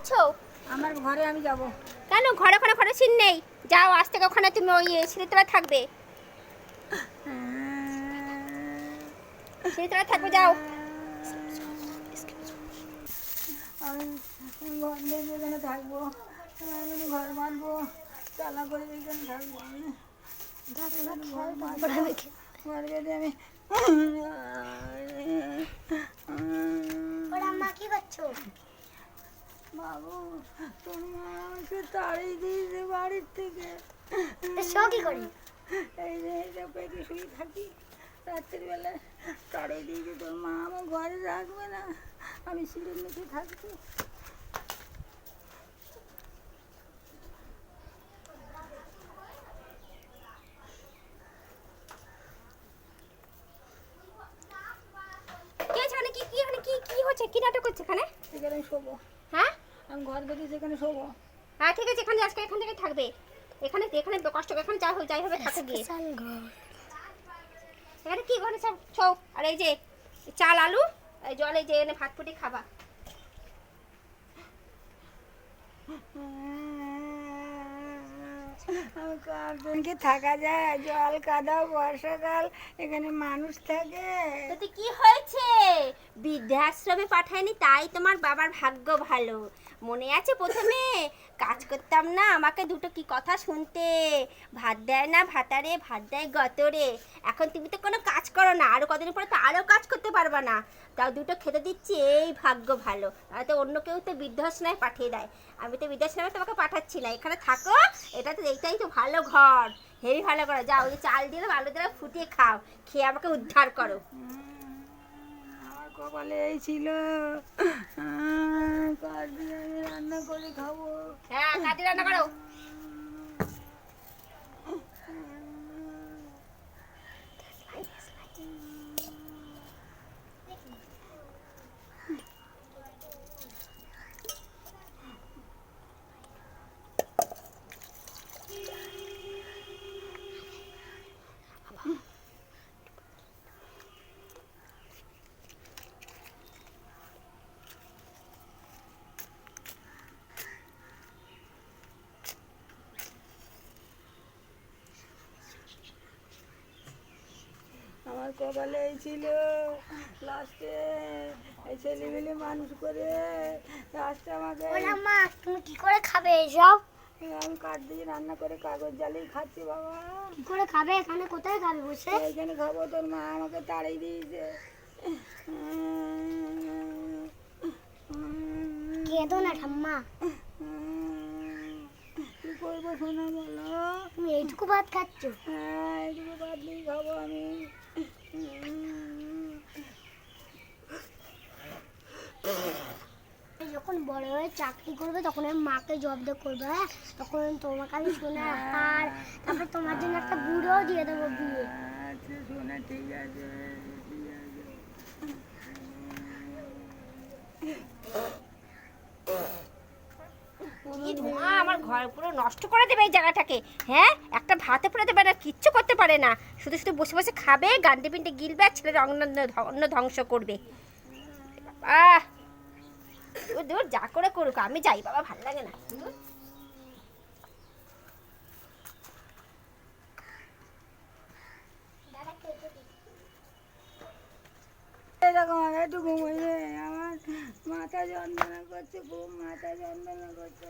করছ? আমার ঘরে আমি যাব। কেন? ঘরে ঘরে ঘরে সিন নেই। যাও আজ থেকে ওখানে তুমি ওই সিঁড়িতলা থাকবে। সিঁড়িতলা থাকবে যাও। আমি ঘর থাকব। আমি ঘর বাঁধবো। চালা করে যেখানে থাকব আমি। ঘর বেঁধে আমি ওরা মা কি করছ? বাবু তুমি আমাকে তাড়িয়ে দিয়েছে বাড়ির থেকে। কি করে? এই যে পেটে শুয়ে থাকি। রাত্রির বেলায় তাড়িয়ে দিয়েছে তোর মা আমার ঘরে রাখবে না। আমি সিঁড়ির নিচে কি হয়েছে এখানে কি কি এখানে হচ্ছে? কি নাটক করছে এখানে? সেখানে শোবো। হ্যাঁ? আমি ঘর গেছি সেখানে শোবো। হ্যাঁ ঠিক আছে এখানে আজকে এখান থেকে থাকবে। এখানে এখানে কষ্ট এখানে যাই হোক যাই হবে থাকে গিয়ে। এখানে কি ঘরে সব ছৌ আর এই যে চাল আলু জলে যে এনে ভাত ফুটে খাবা। কয়েকজনকে থাকা যায়, জল কাদা বর্ষাকাল, এখানে মানুষ থাকে। তাতে কি হয়েছে? বৃদ্ধাশ্রমে পাঠায়নি, তাই তোমার বাবার ভাগ্য ভালো। মনে আছে প্রথমে? কাজ করতাম না, আমাকে দুটো কি কথা শুনতে। ভাত দেয় না ভাতারে, ভাত দেয় গতরে। এখন তুমি তো কোনো কাজ করো না আরও কদিন পরে তো আরও কাজ করতে পারবে না। তাও দুটো খেতে দিচ্ছি এই ভাগ্য ভালো। তো অন্য কেউ তো বৃদ্ধাশ্রমে পাঠিয়ে দেয়। আমি তো বৃদ্ধাশ্রমে তোমাকে পাঠাচ্ছি না এখানে থাকো এটা তো এইটাই তো ভালো ঘর। হেভি ভালো করো যাও ওই চাল দিলাম আলু দিলাম ফুটিয়ে খাও খেয়ে আমাকে উদ্ধার করো। আমার কপালে এই ছিল দিয়ে রান্না করে খাব? হ্যাঁ কাটি রান্না করো? আমার কপালে এই ছিল লাস্টে এই ছেলেমেলে মানুষ করে লাস্টে আমাকে মা তুমি কি করে খাবে এসব? আমি কাঠ দিয়ে রান্না করে কাগজ জ্বালিয়ে খাচ্ছি বাবা। কি করে খাবে? এখানে কোথায় খাবে বসে? এইখানে খাব তোর মা আমাকে তাড়িয়ে দিয়েছে। কেঁদো না ঠাম্মা। কি করব শোনা বলো? তুমি এইটুকু ভাত খাচ্ছ? হ্যাঁ এটুকু বাদ দিয়ে খাব আমি। যখন বড় হয়ে চাকরি করবে তখন আমি মাকে জব্দ করবে হ্যাঁ? তখন তোমাকে আমি সোনার হার তারপর তোমার জন্য একটা বুড়ো দিয়ে দেবো বিয়ে। আচ্ছা ঠিক আছে ঠিক আছে। কি ধোঁয়া? আমার ঘর পুরো নষ্ট করে দেবে এই জায়গাটাকে। হ্যাঁ? একটা ভাতে পুরো দেবে না, কিচ্ছু করতে পারে না। শুধু শুধু বসে বসে খাবে, গান্ডে পিন্ডে গিলবে, আর ছেলের অন্য ধ্বংস করবে। আহ! যা করে করুক, আমি যাই, বাবা, ভালো লাগে না। এরকম একটু আমার মাথা যন্ত্রণা করছে খুব মাথা যন্ত্রণা করছে।